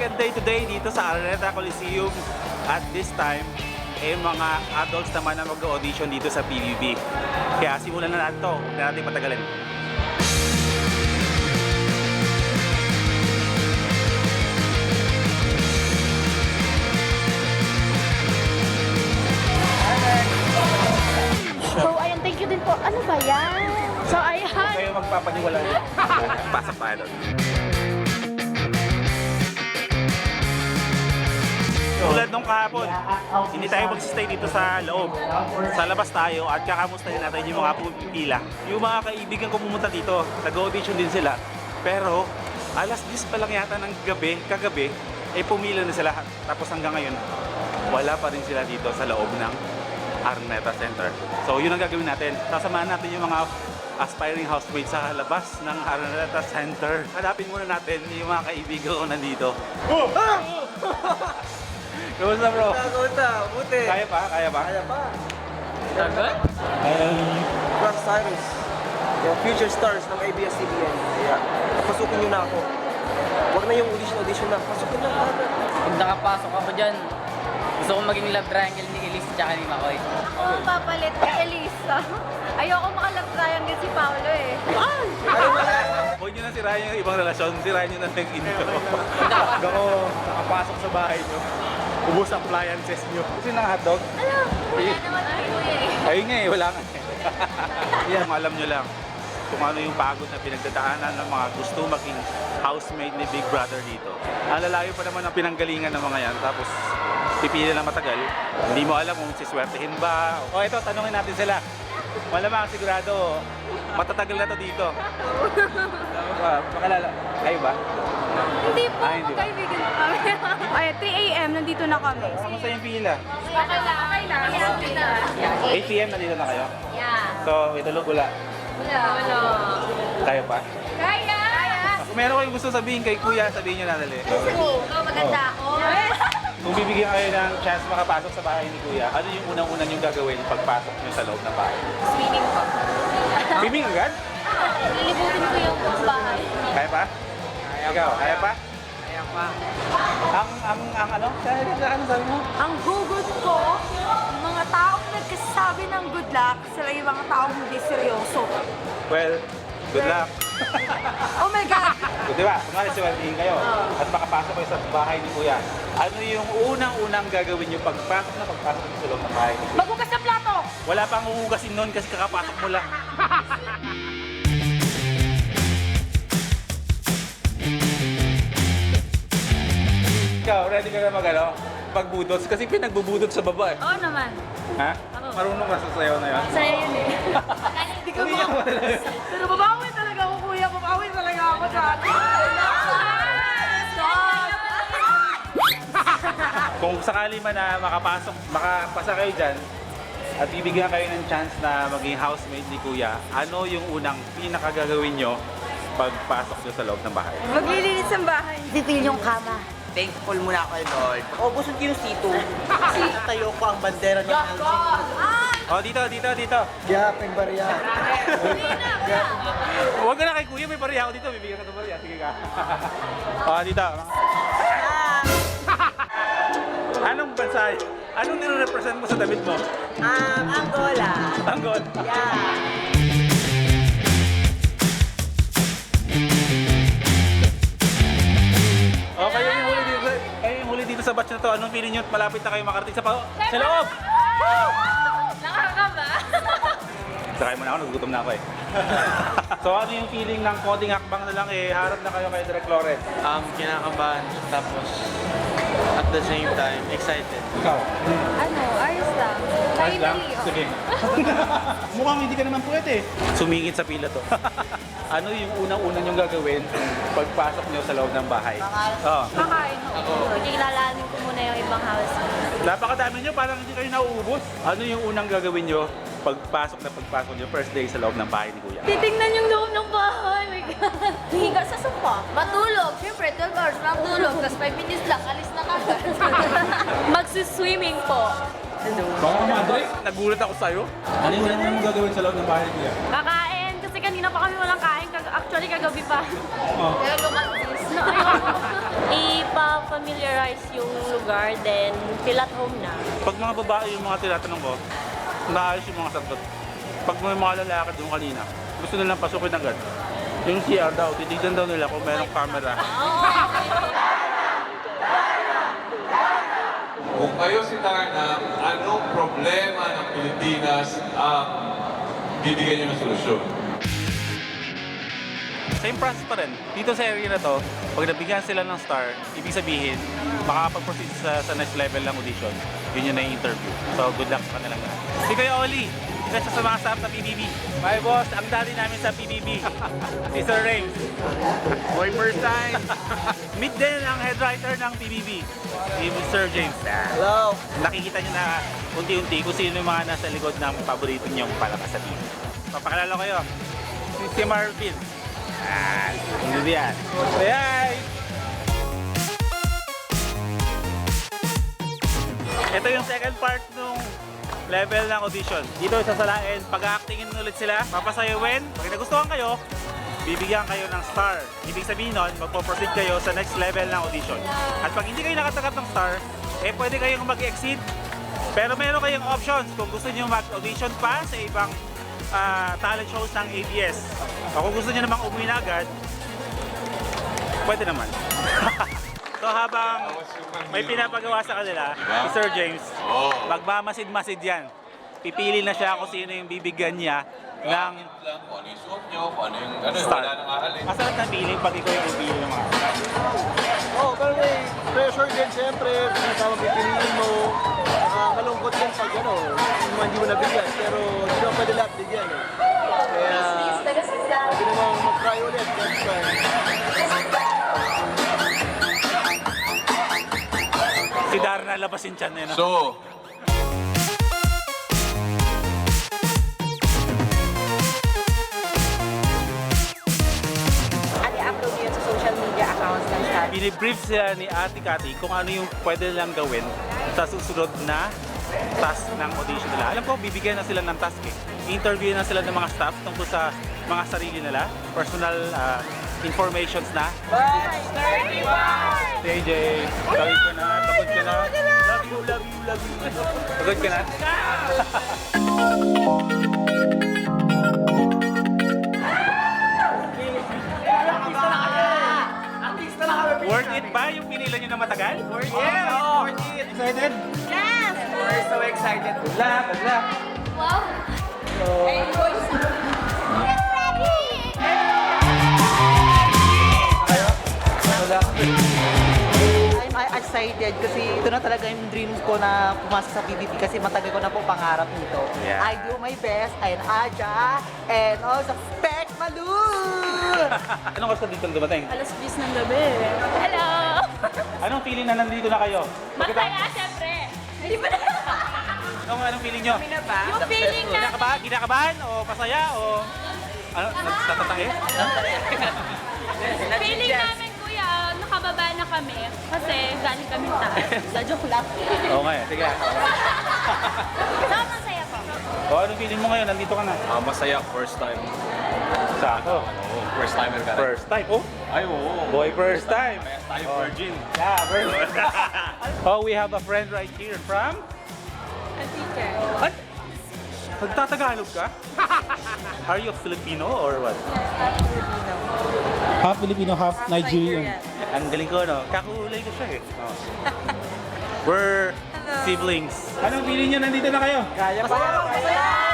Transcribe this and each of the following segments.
second day today dito sa Araneta Coliseum. At this time, eh mga adults naman na mag-audition dito sa PBB. Kaya simulan na natin to. Huwag na natin patagalin. So, ayun, thank you din po. Ano ba yan? So, ayan. Kayo magpapaniwala. Pasok tayo doon. Tulad nung kahapon, hindi tayo magsistay dito sa loob. Sa labas tayo at kakamustahin natin yung mga pumipila. Yung mga kaibigan ko pumunta dito, nag-audition din sila. Pero alas 10 pa lang yata ng gabi, kagabi, eh pumila na sila. Tapos hanggang ngayon, wala pa rin sila dito sa loob ng Arneta Center. So yun ang gagawin natin. Sasamahan natin yung mga aspiring housemates sa labas ng Araneta Center. Hanapin muna natin yung mga kaibigan ko nandito. Kumusta bro? Kota, buti. Kaya pa? Kaya pa? Kaya pa. Tagal? Rock Cyrus. Yung future stars ng ABS-CBN. Kaya, papasukin nyo na ako. Huwag na yung audition-audition na. Pasukin na agad. Pag nakapasok ako dyan, gusto ko maging love triangle ni Elise tsaka ni Makoy. Ako papalit kay Elisa. Ayoko makalove triangle si Paolo eh. Huwag nyo na sirayan yung ibang relasyon. Sirayan nyo na yung. Pag ako nakapasok sa bahay nyo, ang appliances nyo. Gusto ng hotdog? Wala naman kuya eh. Ayun nga eh, wala nga eh. Yan, alam nyo lang kung ano yung pagod na pinagdadaanan ng mga gusto maging housemate ni Big Brother dito. Ang lalayo pa naman ang pinanggalingan ng mga yan, tapos pipili na matagal. Hindi mo alam kung siswertehin ba. O ito, tanungin natin sila. Malamang sigurado, matatagal na to dito. Uh, makalala, kayo ba? Hindi po, Ah, hindi magkaibigan po kami. Ay, 3 a.m. nandito na kami. Kamusta yung pila? Okay lang, okay lang. 8 p.m. nandito na kayo? Yeah. So, itulog wala. Wala. Wala. Kayo pa? Kaya! Kung meron kayong gusto sabihin kay kuya, sabihin nyo na dali. Oo, maganda ako. Kung bibigyan kayo ng chance makapasok sa bahay ni Kuya, ano yung unang-unang yung gagawin pagpasok nyo sa loob ng bahay? Swimming po. Swimming agad? Lilibutin ko yung bahay. Kaya pa? Ikaw, kaya pa? Kaya pa. Ang, ang, ang ano? Kaya ka, ano sabi mo? Ang hugot ko, mga taong nagkasabi ng good luck, sila yung mga taong hindi seryoso. Well, good luck. Oh my God! So, di ba? Kumari siwaltiin kayo at makapasok kayo sa bahay ni Kuya. Ano yung unang-unang gagawin nyo pagpasok na pagpasok sa loob ng bahay ni Kuya? Maghugas ng plato! Wala pang huhugasin nun kasi kakapasok mo lang. Ready ka na mag ano? Pagbudots? Kasi pinagbubudot sa baba eh. Oo naman. Ha? Marunong ka sa sayaw na yun? Saya yun eh. Hindi ka mo. Pero babawi talaga ako, kuya. Babawi talaga ako sa atin. Kung sakali man na makapasok, makapasa kayo dyan, at bibigyan kayo ng chance na maging housemate ni Kuya, ano yung unang pinakagagawin nyo pagpasok nyo sa loob ng bahay? Maglilinis ang bahay. Pipil yung kama. Thankful muna kay Lord. Ubusog ko yung C2. Kasi tayo ko ang bandera ng Oh, dito, dito, dito. Kaya, pengbarya. Huwag ka na kay Kuya, may bariya ako dito. Bibigyan ka ng bariya. Sige ka. oh, dito. Anong bansa? Anong nire-represent mo sa damit mo? Um, Angola. Tanggol. Yeah. Sa batch na to. Anong feeling nyo? Malapit na kayo makarating sa, pa- sa loob. Nakakaba. Sakay mo na ako, nagugutom na ako eh. so ano yung feeling ng konting hakbang na lang eh, harap na kayo kay Direk Lawrence? um, kinakabahan, tapos at the same time, excited. Ikaw? Ano, ayos lang. Ayos lang? Timely, oh. Sige. Mukhang hindi ka naman pwede. Sumingit sa pila to. Ano yung unang-unang yung gagawin pagpasok nyo sa loob ng bahay? Oh. Kakain ako. Kilalanin ko muna yung ibang house. Napakadami nyo, parang hindi kayo nauubos. Ano yung unang gagawin nyo pagpasok na pagpasok nyo first day sa loob ng bahay ni Kuya? Titingnan yung loob ng bahay. My God. Higa sa sofa. Matulog. Siyempre, 12 hours matulog. 5 minutes lang, alis na kagad. Magsuswimming po. Baka madre? Nagulat ako sa'yo. Ano yung gagawin sa loob ng bahay niya? Kakain, kasi kanina pa kami walang kain. Actually, kagabi pa. Oh. At this. No, ipa-familiarize yung lugar, then feel at home na. Pag mga babae yung mga tinatanong ko, naayos yung mga sagot. Pag may mga lalaki doon kanina, gusto nilang pasukin agad. Yung CR daw, titignan daw nila kung merong camera. Kung kayo si Tarna, anong problema ng Pilipinas ang bibigyan niyo ng solusyon? Same process pa rin. Dito sa area na to, pag nabigyan sila ng star, ibig sabihin, makakapag-proceed sa, sa next level ng audition. Yun yun na yung interview. So, good luck sa kanila lahat. Si Kuya Oli, isa sa mga staff ng PBB. My boss, ang daddy namin sa PBB. si Sir Rames. Boy first time. Meet din ang head writer ng PBB, si Sir James. Hello. nakikita niyo na unti-unti kung sino yung mga nasa likod ng paborito niyong palabas sa TV. Papakilala ko kayo, si, si Marvin. Ah, hindi yan. Say hi! Ito yung second part nung level ng audition. Dito sasalain, pag-aactingin ulit sila, papasayawin. Pag nagustuhan kayo, bibigyan kayo ng star. Ibig sabihin nun, magpo-proceed kayo sa next level ng audition. At pag hindi kayo nakatanggap ng star, eh pwede kayong mag-exceed. Pero meron kayong options kung gusto niyo mag-audition pa sa ibang ah, talent shows ng ABS. O kung gusto niyo namang umuwi na agad, pwede naman. so habang may pinapagawa sa kanila, si Sir James, magmamasid-masid yan. Pipili na siya kung sino yung bibigyan niya ng lang kung ano yung suot niyo, kung ano yung ano, wala nang. Masarap na feeling pag ikaw yung pipili ng mga star. Oh, pero may pressure din siyempre. Pinatawag pipiliin mo. Nakakalungkot yan pag ano, yung mga hindi mo nabigyan. Pero hindi naman pwede lahat bigyan eh. Kaya, pwede namang mag-try ulit next time. Si Darna labasin tiyan eh. No? So, At i-upload nyo yun sa social media accounts ng Star. Binibrief sila ni Ate Cathy kung ano yung pwede nilang gawin sa susunod na task ng audition nila. Alam ko, bibigyan na sila ng task eh. Interview na sila ng mga staff tungkol sa mga sarili nila, personal ah, informations na. Bye! AJ, pagod ka na, pagod ka na. Love you, love you, love you. Pagod ka na? Worth it ba yung pinila nyo na matagal? Worth it! Worth it! Excited? Yes! We're so excited. Good luck, good luck. Wow! I'm I'm excited kasi ito na talaga yung dreams ko na pumasok sa PBB kasi matagal ko na po pangarap nito. Yeah. I do my best, and Aja, and also Spec Malu! Anong oras ka dito dumating? Alas 10 ng gabi. Hello! Anong feeling na nandito na kayo? Masaya, syempre. Hindi ba na? Anong, anong feeling nyo? Yung feeling na Kinakabahan, kinakabahan o masaya o ano, nagtatatae? Feeling namin, kuya, nakababa na kami kasi galing kami taas. Sa joke lang. Oo nga, eh. sige. So, masaya po. O anong feeling mo ngayon? Nandito ka na. Ah, masaya, first time. Sakto. First timer ka First time. Oh, Ay, oo. boy, first time. tayo virgin. Yeah, first Oh, we have a friend right here from? A teacher. What? Nagtatagalog ka? Are you Filipino or what? Half Filipino, half Nigerian. Ang galing ko, no? Kakulay ko siya eh. Oh. We're siblings. Anong feeling niyo nandito na kayo? Kaya pa.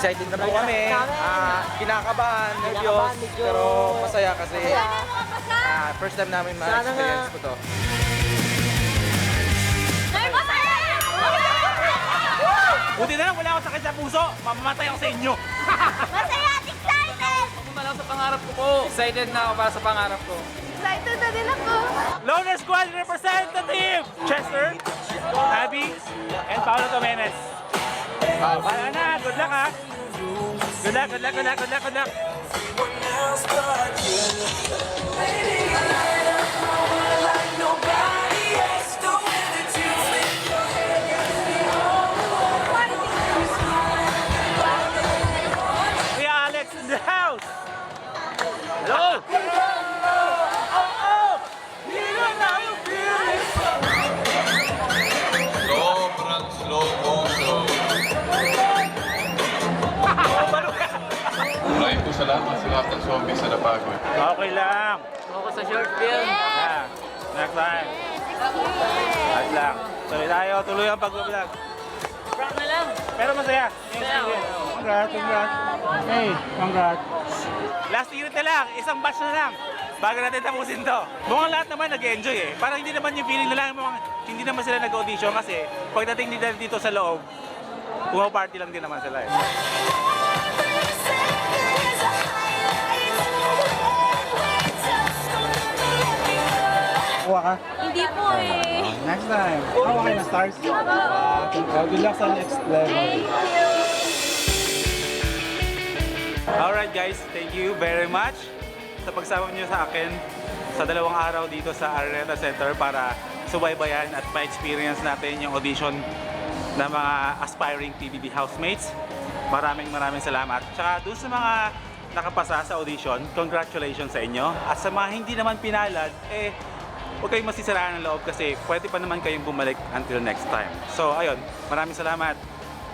Excited na po kami. Ah, kinakabahan, nervyos, pero masaya kasi ah, first time namin ma-experience ko to. Masaya! Buti na lang wala ako sakit sa puso. Mamamatay ako sa inyo. Masaya at excited! Pumunta lang sa pangarap ko po. Excited na ako para sa pangarap ko. Excited na din ako. Loner Squad representative! Chester, Abby, and Paolo Tomenes. Wala na, good luck ha. Good luck, good luck, good luck, good luck, good luck. Zombies na napagod. Okay lang. Ako sa short film. Yeah. Next time. At lang. Tuloy tayo, tuloy ang pag-vlog. Prank na lang. Pero masaya. Congrats, congrats. Hey, congrats. Last unit na lang, isang batch na lang. Bago natin tapusin to. Mukhang lahat naman nag-enjoy eh. Parang hindi naman yung feeling na lang, mukhang hindi naman sila nag-audition kasi pagdating nila dito sa loob, pumaparty lang din naman sila eh. Kuha ka. Hindi po eh. Next time. Kuha kayo ng stars. Uh, good luck sa next level. Alright guys, thank you very much sa pagsama niyo sa akin sa dalawang araw dito sa Araneta Center para subaybayan at ma-experience natin yung audition ng mga aspiring PBB housemates. Maraming maraming salamat. Tsaka dun sa mga nakapasa sa audition, congratulations sa inyo. At sa mga hindi naman pinalad, eh, huwag kayong masisiraan ng loob kasi pwede pa naman kayong bumalik until next time. So, ayun, maraming salamat.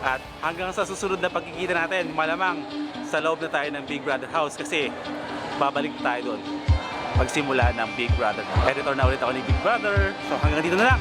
At hanggang sa susunod na pagkikita natin, malamang sa loob na tayo ng Big Brother House kasi babalik tayo doon pagsimula ng Big Brother. Editor na ulit ako ni Big Brother. So hanggang dito na lang.